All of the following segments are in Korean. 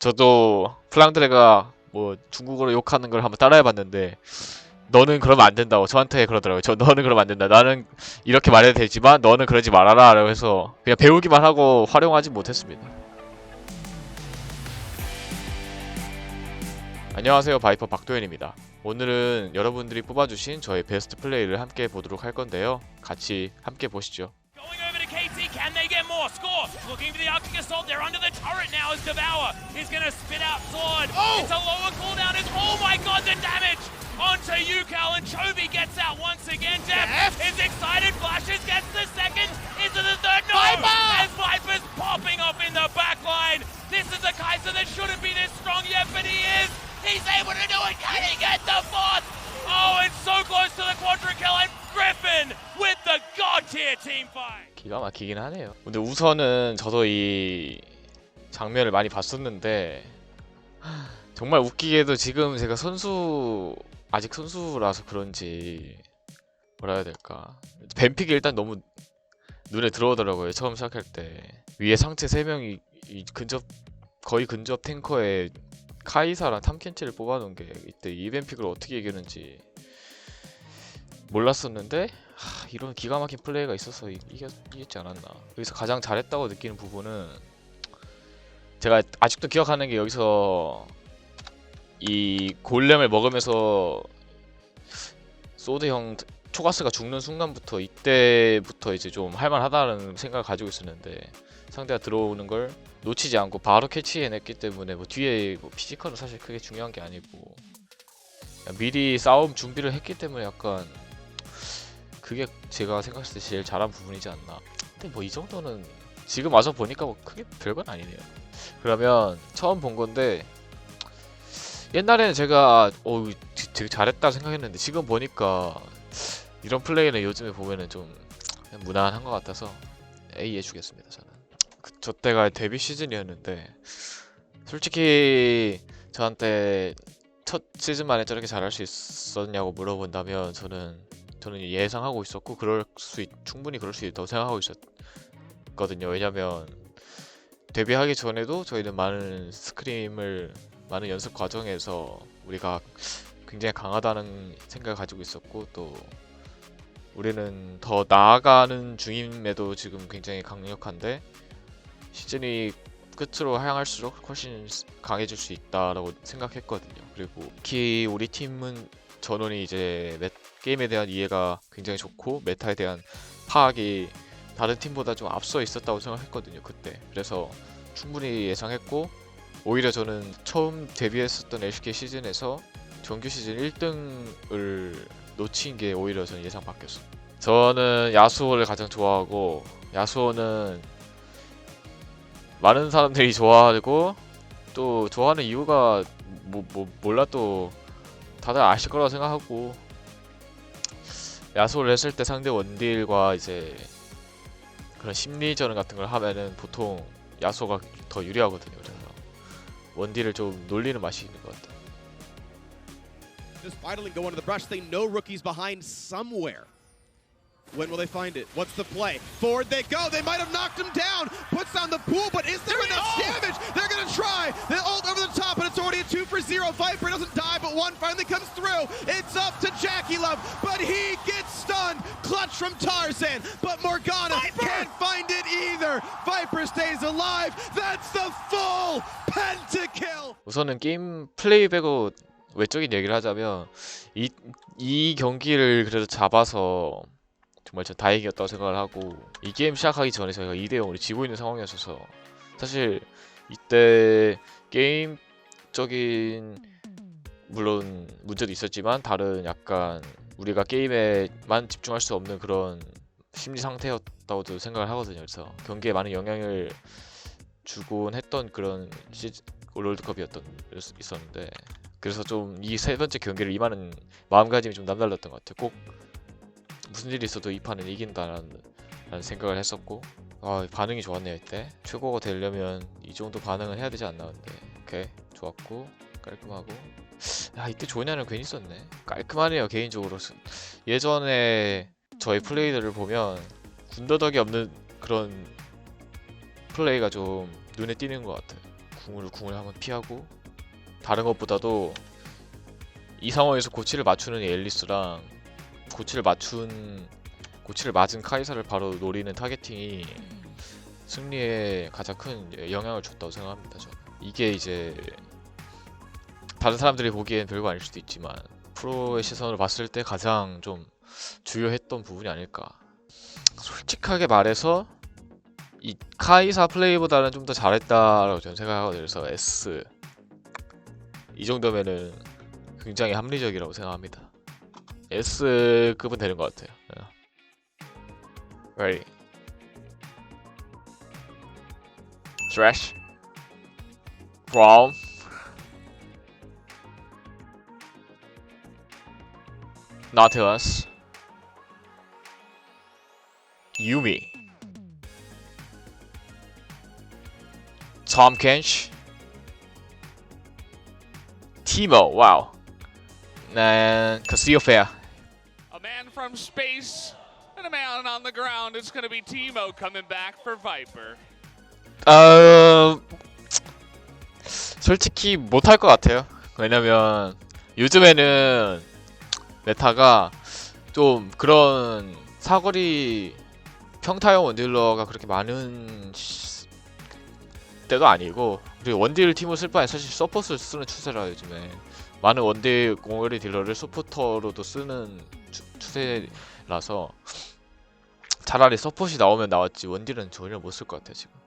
저도 플랑드레가 뭐 중국어로 욕하는 걸 한번 따라해봤는데 너는 그러면 안 된다고 저한테 그러더라고요. 저 너는 그러면 안 된다. 나는 이렇게 말해도 되지만 너는 그러지 말아라. 라고 해서 그냥 배우기만 하고 활용하지 못했습니다. 안녕하세요. 바이퍼 박도현입니다. 오늘은 여러분들이 뽑아주신 저의 베스트 플레이를 함께 보도록 할 건데요. 같이 함께 보시죠. Going over to KT, can they get more? Score! Looking for the Arctic Assault, they're under the turret now as Devour is going to spit out Sword. Oh! It's a lower cooldown, it's, oh my god, the damage! Onto Yukal and Chovy gets out once again. Jeff Jeff! is excited, flashes, gets the second, into the third, no! Viper! As Viper's popping off in the back line. This is a Kaiser that shouldn't be this strong yet, but he is! He's able to do it, can he get the fourth? Oh, it's so close to the quadra kill, and 기가 막히긴 하네요. 근데 우선은 저도 이 장면을 많이 봤었는데 정말 웃기게도 지금 제가 선수 아직 선수라서 그런지 뭐라 해야 될까 뱀픽이 일단 너무 눈에 들어오더라고요. 처음 시작할 때 위에 상체 3명이 이 근접 거의 근접 탱커에 카이사랑 탐켄치를 뽑아놓은 게 이때 이 뱀픽을 어떻게 이기는지 몰랐었는데 하, 이런 기가 막힌 플레이가 있어서 이, 이겼, 이겼지 않았나. 여기서 가장 잘했다고 느끼는 부분은 제가 아직도 기억하는 게 여기서 이 골렘을 먹으면서 소드 형 초가스가 죽는 순간부터 이때부터 이제 좀 할만하다는 생각을 가지고 있었는데 상대가 들어오는 걸 놓치지 않고 바로 캐치해냈기 때문에 뭐 뒤에 뭐 피지컬은 사실 크게 중요한 게 아니고 미리 싸움 준비를 했기 때문에 약간 그게 제가 생각했을 때 제일 잘한 부분이지 않나. 근데 뭐 이 정도는 지금 와서 보니까 뭐 크게 별건 아니네요. 그러면 처음 본 건데 옛날에는 제가 어 되게 잘했다 생각했는데 지금 보니까 이런 플레이는 요즘에 보면은 좀 무난한 것 같아서 A 해주겠습니다 저는. 그, 저 때가 데뷔 시즌이었는데 솔직히 저한테 첫 시즌 만에 저렇게 잘할 수 있었냐고 물어본다면 저는 저는 예상하고 있었고 그럴 수 있, 충분히 그럴 수 있다고 생각하고 있었거든요. 왜냐면 데뷔하기 전에도 저희는 많은 스크림을 많은 연습 과정에서 우리가 굉장히 강하다는 생각을 가지고 있었고 또 우리는 더 나아가는 중임에도 지금 굉장히 강력한데 시즌이 끝으로 향할수록 훨씬 강해질 수 있다라고 생각했거든요. 그리고 특히 우리 팀은 전원이 이제 몇 게임에 대한 이해가 굉장히 좋고 메타에 대한 파악이 다른 팀보다 좀 앞서 있었다고 생각했거든요 그때. 그래서 충분히 예상했고 오히려 저는 처음 데뷔했었던 LCK 시즌에서 정규 시즌 1등을 놓친 게 오히려 저는 예상 바뀌었어요. 저는 야수호를 가장 좋아하고 야수호는 많은 사람들이 좋아하고 또 좋아하는 이유가 뭐, 뭐 몰라. 또 다들 아실 거라고 생각하고 야소를 했을 때 상대 원딜과 이제 그런 심리전 같은 걸 하면은 보통 야소가 더 유리하거든요. 그래서 원딜을 좀 놀리는 맛이 있는 것 같아요. Just idling go into the brush. They know rookie's behind somewhere. When will they find it? What's the play? Forward they go. They might have knocked him down. Puts down the pool, but is there enough damage? They're gonna try. They ult over the top, and it's already a two for zero. Viper doesn't die, but one finally comes through. It's up to Jackie Love, but he from Tarzan, but Morgana can't find it either. Viper stays alive. That's the full pentakill. 우선은 게임 플레이 빼고 외적인 얘기를 하자면 이, 이 경기를 그래도 잡아서 정말 전 다행이었다고 생각을 하고 이 게임 시작하기 전에 저희가 2대 0으로 지고 있는 상황이었어서 사실 이때 게임적인 물론 문제도 있었지만 다른 약간 우리가 게임에만 집중할 수 없는 그런 심리 상태였다고도 생각을 하거든요. 그래서 경기에 많은 영향을 주곤 했던 그런 시즌 롤드컵이었던 있었는데 그래서 좀 이 세 번째 경기를 임하는 마음가짐이 좀 남달랐던 것 같아요. 꼭 무슨 일이 있어도 이 판은 이긴다라는 라는 생각을 했었고 아 반응이 좋았네요 이때 최고가 되려면 이 정도 반응은 해야 되지 않나 근데 오케이 좋았고 깔끔하고 야 이때 조냐는 괜히 썼네. 깔끔하네요 개인적으로. 예전에 저희 플레이들을 보면 군더더기 없는 그런 플레이가 좀 눈에 띄는 것 같아요. 궁을 궁을 한번 피하고 다른 것보다도 이 상황에서 고치를 맞추는 앨리스랑 고치를 맞춘 고치를 맞은 카이사를 바로 노리는 타겟팅이 승리에 가장 큰 영향을 줬다고 생각합니다. 저는. 이게 이제 다른 사람들이 보기엔 별거 아닐 수도 있지만 프로의 시선으로 봤을 때 가장 좀 주요했던 부분이 아닐까. 솔직하게 말해서 이 카이사 플레이보다는 좀 더 잘했다라고 저는 생각하거든요. 그래서 S 이 정도면은 굉장히 합리적이라고 생각합니다. S급은 되는 것 같아요. 예. Ready. Thresh. Braum. Nautilus. Yumi. Tom Kench. Timo, wow. And Cassiopeia. A man from space and a man on the ground. It's going to be Timo coming back for Viper. 어... 솔직히 못할 것 같아요. 왜냐면 요즘에는 메타가 좀 그런 사거리 평타형 원딜러가 그렇게 많은 시- 때도 아니고 그리고 원딜 팀을 쓸 바에 사실 서폿을 쓰는 추세라 요즘에 많은 원딜 공허리 딜러를 서포터로도 쓰는 추, 추세라서 차라리 서폿이 나오면 나왔지 원딜은 전혀 못 쓸 것 같아요 지금.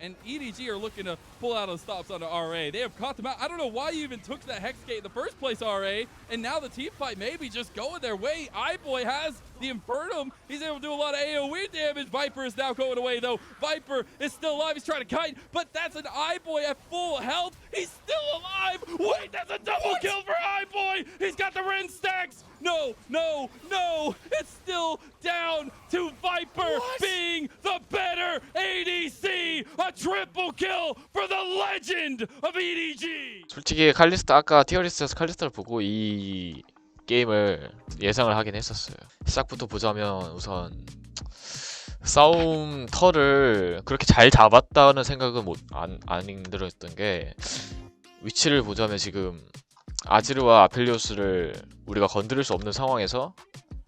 And EDG are looking to pull out those stops onto RA. They have caught them out. I don't know why you even took that Hex Gate in the first place, RA, and now the team fight maybe just going their way. iBoy has the Infernum. He's able to do a lot of AoE damage. Viper is now going away, though. Viper is still alive. He's trying to kite, but that's an iBoy at full health. He's still alive. Wait, that's a double kill for iBoy. He's got the Ren stacks. No, no, no. It's still down to Viper being the better ADC. A triple kill for the legend of EDG. 솔직히 칼리스타 아까 티어리스트에서 칼리스타를 보고 이 게임을 예상을 하긴 했었어요. 시작부터 보자면 우선 싸움 털을 그렇게 잘 잡았다는 생각은 못 안 안 들었던 게 위치를 보자면 지금 아지르와 아펠리오스를 우리가 건드릴 수 없는 상황에서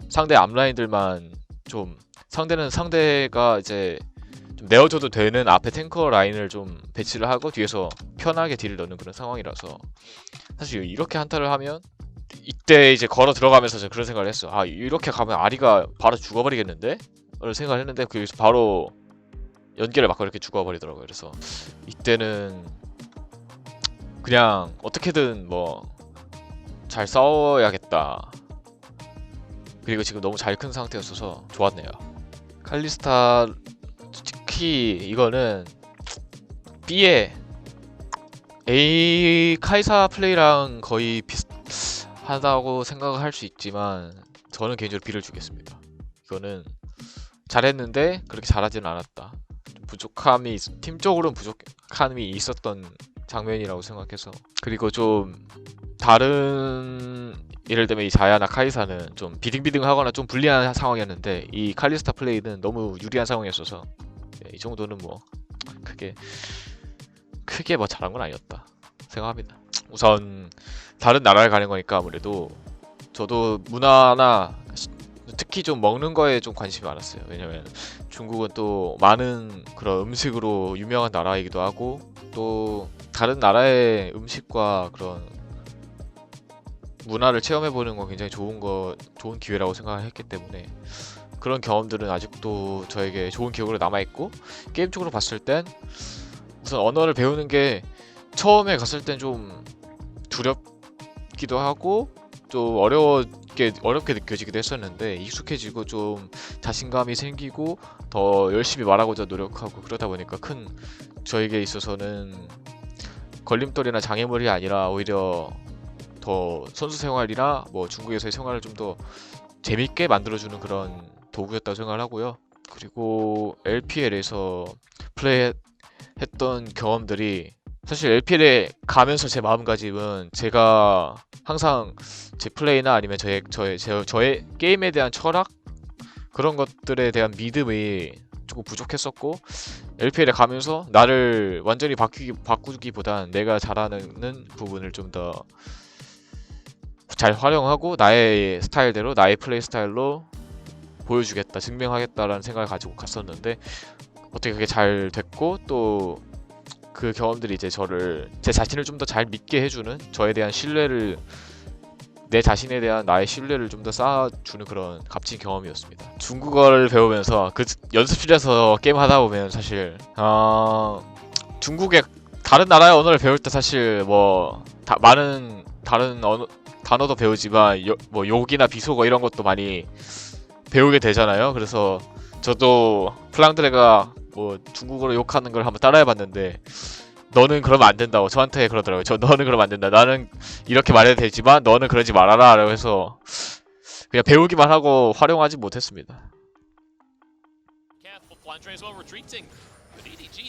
상대 앞라인들만 좀 상대는 상대가 이제 좀 내어줘도 되는 앞에 탱커 라인을 좀 배치를 하고 뒤에서 편하게 딜을 넣는 그런 상황이라서 사실 이렇게 한타를 하면 이때 이제 걸어 들어가면서 제가 그런 생각을 했어. 아 이렇게 가면 아리가 바로 죽어버리겠는데? 라는 생각을 했는데 거기서 바로 연계를 막고 이렇게 죽어버리더라고요. 그래서 이때는 그냥 어떻게든 뭐 잘 싸워야겠다. 그리고 지금 너무 잘 큰 상태였어서 좋았네요. 칼리스타 특히 이거는 B에 A 카이사 플레이랑 거의 비슷하다고 생각을 할수 있지만 저는 개인적으로 B를 주겠습니다. 이거는 잘했는데 그렇게 잘하지는 않았다. 좀 부족함이 있- 팀적으로는 부족함이 있었던 장면이라고 생각해서 그리고 좀 다른 예를 들면 이 자야나 카이사는 좀 비등비등하거나 좀 불리한 상황이었는데 이 칼리스타 플레이는 너무 유리한 상황이었어서 네, 이 정도는 뭐 크게 크게 뭐 잘한 건 아니었다 생각합니다. 우선 다른 나라에 가는 거니까 아무래도 저도 문화나 시- 특히 좀 먹는 거에 좀 관심이 많았어요. 왜냐면 중국은 또 많은 그런 음식으로 유명한 나라이기도 하고 또 다른 나라의 음식과 그런 문화를 체험해 보는 건 굉장히 좋은 거 좋은 기회라고 생각을 했기 때문에 그런 경험들은 아직도 저에게 좋은 기억으로 남아 있고 게임 쪽으로 봤을 땐 우선 언어를 배우는 게 처음에 갔을 땐 좀 두렵기도 하고 좀 어려웠게 어렵게 느껴지기도 했었는데 익숙해지고 좀 자신감이 생기고 더 열심히 말하고자 노력하고 그러다 보니까 큰 저에게 있어서는 걸림돌이나 장애물이 아니라 오히려 더 선수 생활이나 뭐 중국에서의 생활을 좀 더 재밌게 만들어주는 그런 도구였다고 생각을 하고요. 그리고 LPL에서 플레이했던 경험들이 사실 LPL에 가면서 제 마음가짐은 제가 항상 제 플레이나 아니면 저의 저의 제, 저의 게임에 대한 철학 그런 것들에 대한 믿음이 조금 부족했었고 LPL에 가면서 나를 완전히 바뀌기 바꾸기보단 내가 잘하는 부분을 좀 더 잘 활용하고 나의 스타일대로 나의 플레이 스타일로 보여주겠다 증명하겠다라는 생각을 가지고 갔었는데 어떻게 그게 잘 됐고 또 그 경험들이 이제 저를 제 자신을 좀 더 잘 믿게 해주는 저에 대한 신뢰를 내 자신에 대한 나의 신뢰를 좀 더 쌓아주는 그런 값진 경험이었습니다. 중국어를 배우면서 그 연습실에서 게임 하다 보면 사실 어, 중국의 다른 나라의 언어를 배울 때 사실 뭐 다, 많은 다른 언어, 단어도 배우지만 요- 뭐 욕이나 비속어 이런 것도 많이 배우게 되잖아요. 그래서 저도 플랑드레가 뭐 중국어로 욕하는 걸 한번 따라해봤는데 너는 그러면 안 된다고 저한테 그러더라고요. 저 너는 그러면 안 된다. 나는 이렇게 말해도 되지만 너는 그러지 말아라. 라고 해서 그냥 배우기만 하고 활용하지 못했습니다.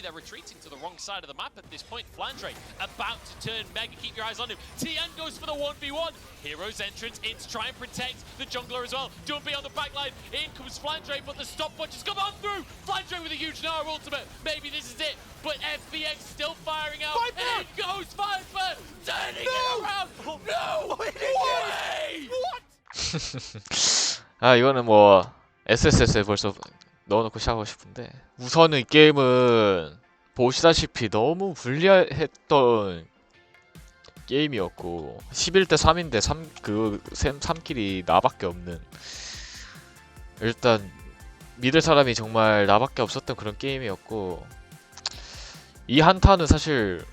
They're retreating to the wrong side of the map at this point. Flandre about to turn Mega, keep your eyes on him. Tian goes for the 1v1. Hero's entrance, it's try and protect the jungler as well. Don't be on the backline. In comes Flandre, but the stopwatch has come on through. Flandre with a huge Nara ultimate. Maybe this is it, but FBX still firing out. Viper! In goes Viper, turning oh, no! it around. No! Way! What? ah, you want a more... SSS versus 넣어놓고 시작하고 싶은데 우선은 이 게임은 보시다시피 너무 불리했던 게임이었고 11대 3인데 3, 그 3킬이 나밖에 없는 일단 믿을 사람이 정말 나밖에 없었던 그런 게임이었고 이 한타는 사실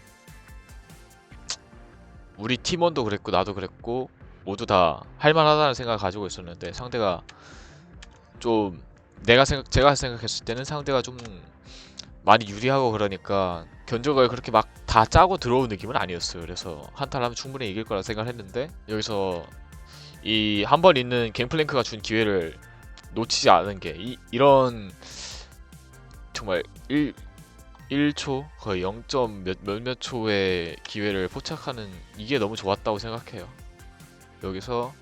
우리 팀원도 그랬고 나도 그랬고 모두 다 할만하다는 생각을 가지고 있었는데 상대가 좀 내가 생각 제가 생각했을 때는 상대가 좀 많이 유리하고 그러니까 견적을 그렇게 막 다 짜고 들어온 느낌은 아니었어요. 그래서 한타를 하면 충분히 이길 거라 생각했는데 여기서 이 한 번 있는 갱플랭크가 준 기회를 놓치지 않은 게 이, 이런 정말 1 1초 거의 0. 몇 몇몇 초의 기회를 포착하는 이게 너무 좋았다고 생각해요. 여기서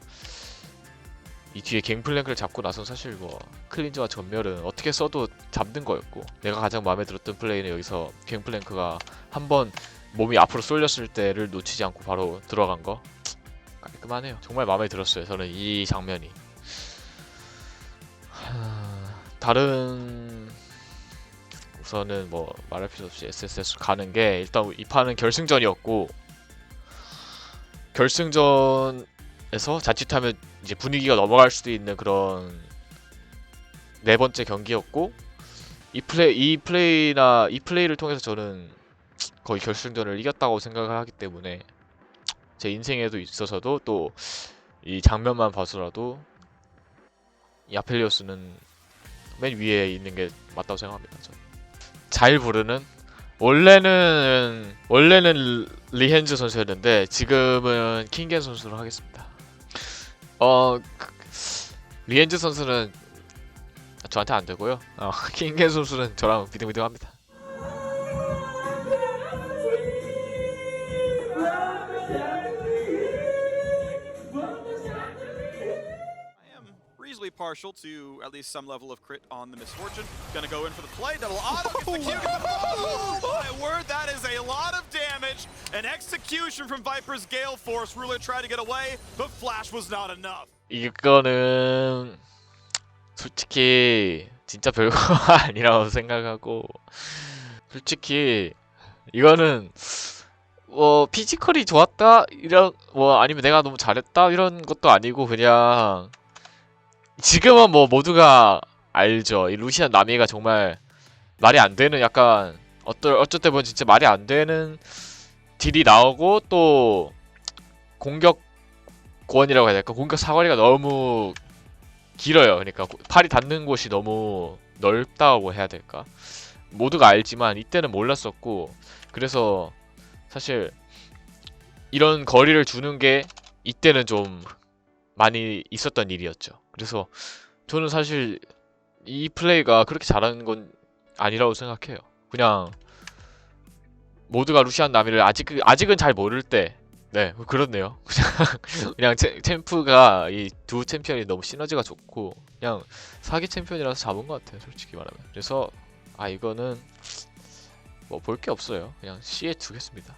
이 뒤에 갱플랭크를 잡고 나서 사실 뭐 클린저와 전멸은 어떻게 써도 잡는 거였고 내가 가장 마음에 들었던 플레이는 여기서 갱플랭크가 한번 몸이 앞으로 쏠렸을 때를 놓치지 않고 바로 들어간 거. 깔끔하네요. 정말 마음에 들었어요 저는 이 장면이. 하... 다른 우선은 뭐 말할 필요 없이 SSS 가는 게 일단 이 판은 결승전이었고 결승전에서 자칫하면 이제 분위기가 넘어갈 수도 있는 그런 네 번째 경기였고 이 플레이 이 플레이나 이 플레이를 통해서 저는 거의 결승전을 이겼다고 생각을 하기 때문에 제 인생에도 있어서도 또 이 장면만 봐서라도 이 아펠리오스는 맨 위에 있는 게 맞다고 생각합니다. 저는. 잘 부르는 원래는 원래는 리헨즈 선수였는데 지금은 킹겐 선수로 하겠습니다. 어 그- 리엔즈 선수는 저한테 안 되고요. 어, 킹겐 선수는 저랑 비등비등합니다. I am reasonably partial to at least some level of crit on the misfortune. Gonna go in for the play. Double auto. Gets the Q. Gets the oh my word, that is a lot of damage. An execution from Viper's Gale Force. Ruler tried to get away, but Flash was not enough. 이거는 솔직히 진짜 별거 아니라고 생각하고 솔직히 이거는 뭐 피지컬이 좋았다 이런 뭐 아니면 내가 너무 잘했다 이런 것도 아니고 그냥 지금은 뭐 모두가 알죠 이 루시안 나미가 정말 말이 안 되는 약간 어떨 어쩔 때 보면 진짜 말이 안 되는 딜이 나오고 또 공격 고원이라고 해야 될까? 공격 사거리가 너무 길어요. 그러니까 고- 팔이 닿는 곳이 너무 넓다고 해야 될까? 모두가 알지만 이때는 몰랐었고 그래서 사실 이런 거리를 주는 게 이때는 좀 많이 있었던 일이었죠. 그래서 저는 사실 이 플레이가 그렇게 잘하는 건 아니라고 생각해요. 그냥 모두가 루시안 나미를 아직 아직은 잘 모를 때 네, 그렇네요. 그냥 그냥 챔, 챔프가 이 두 챔피언이 너무 시너지가 좋고 그냥 사기 챔피언이라서 잡은 것 같아요, 솔직히 말하면. 그래서 아 이거는 뭐 볼 게 없어요. 그냥 C에 두겠습니다.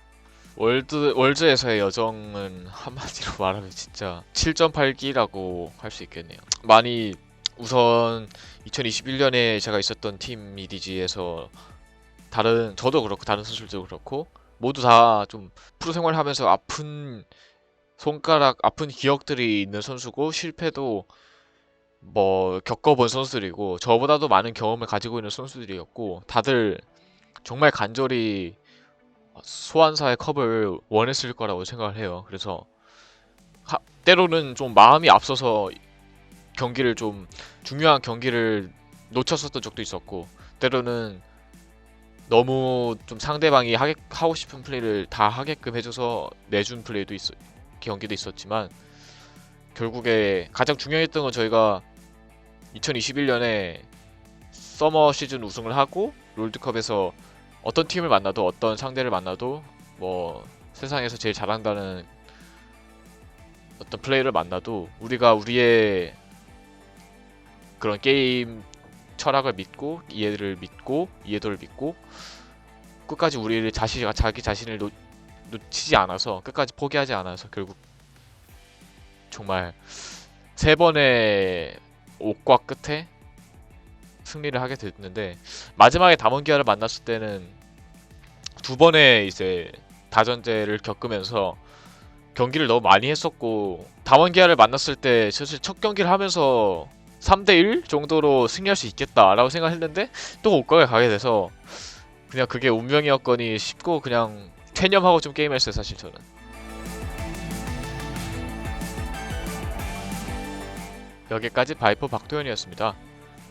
월드 월드에서의 여정은 한마디로 말하면 진짜 7.8기라고 할 수 있겠네요. 많이 우선 2021년에 제가 있었던 팀 EDG에서 다른 저도 그렇고 다른 선수들도 그렇고 모두 다 좀 프로 생활하면서 아픈 손가락 아픈 기억들이 있는 선수고 실패도 뭐 겪어본 선수들이고 저보다도 많은 경험을 가지고 있는 선수들이었고 다들 정말 간절히 소환사의 컵을 원했을 거라고 생각을 해요. 그래서 하- 때로는 좀 마음이 앞서서 경기를 좀 중요한 경기를 놓쳤었던 적도 있었고 때로는 너무 좀 상대방이 하게, 하고 싶은 플레이를 다 하게끔 해줘서 내준 플레이도 있어 경기도 있었지만 결국에 가장 중요했던 건 저희가 2021년에 서머 시즌 우승을 하고 롤드컵에서 어떤 팀을 만나도 어떤 상대를 만나도 뭐 세상에서 제일 잘한다는 어떤 플레이를 만나도 우리가 우리의 그런 게임 철학을 믿고 이해를 믿고 이해도를 믿고 끝까지 우리를 자시 자기 자신을 놓, 놓치지 않아서 끝까지 포기하지 않아서 결국 정말 세 번의 옥과 끝에 승리를 하게 됐는데 마지막에 담원기아를 만났을 때는 두 번의 이제 다전제를 겪으면서 경기를 너무 많이 했었고 담원기아를 만났을 때 사실 첫 경기를 하면서 3대1 정도로 승리할 수 있겠다라고 생각했는데 또 옥각에 가게 돼서 그냥 그게 운명이었거니 싶고 그냥 퇴념하고 좀 게임했어요 사실 저는. 여기까지 바이퍼 박도현이었습니다.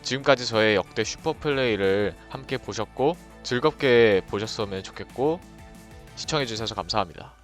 지금까지 저의 역대 슈퍼 플레이를 함께 보셨고 즐겁게 보셨으면 좋겠고 시청해주셔서 감사합니다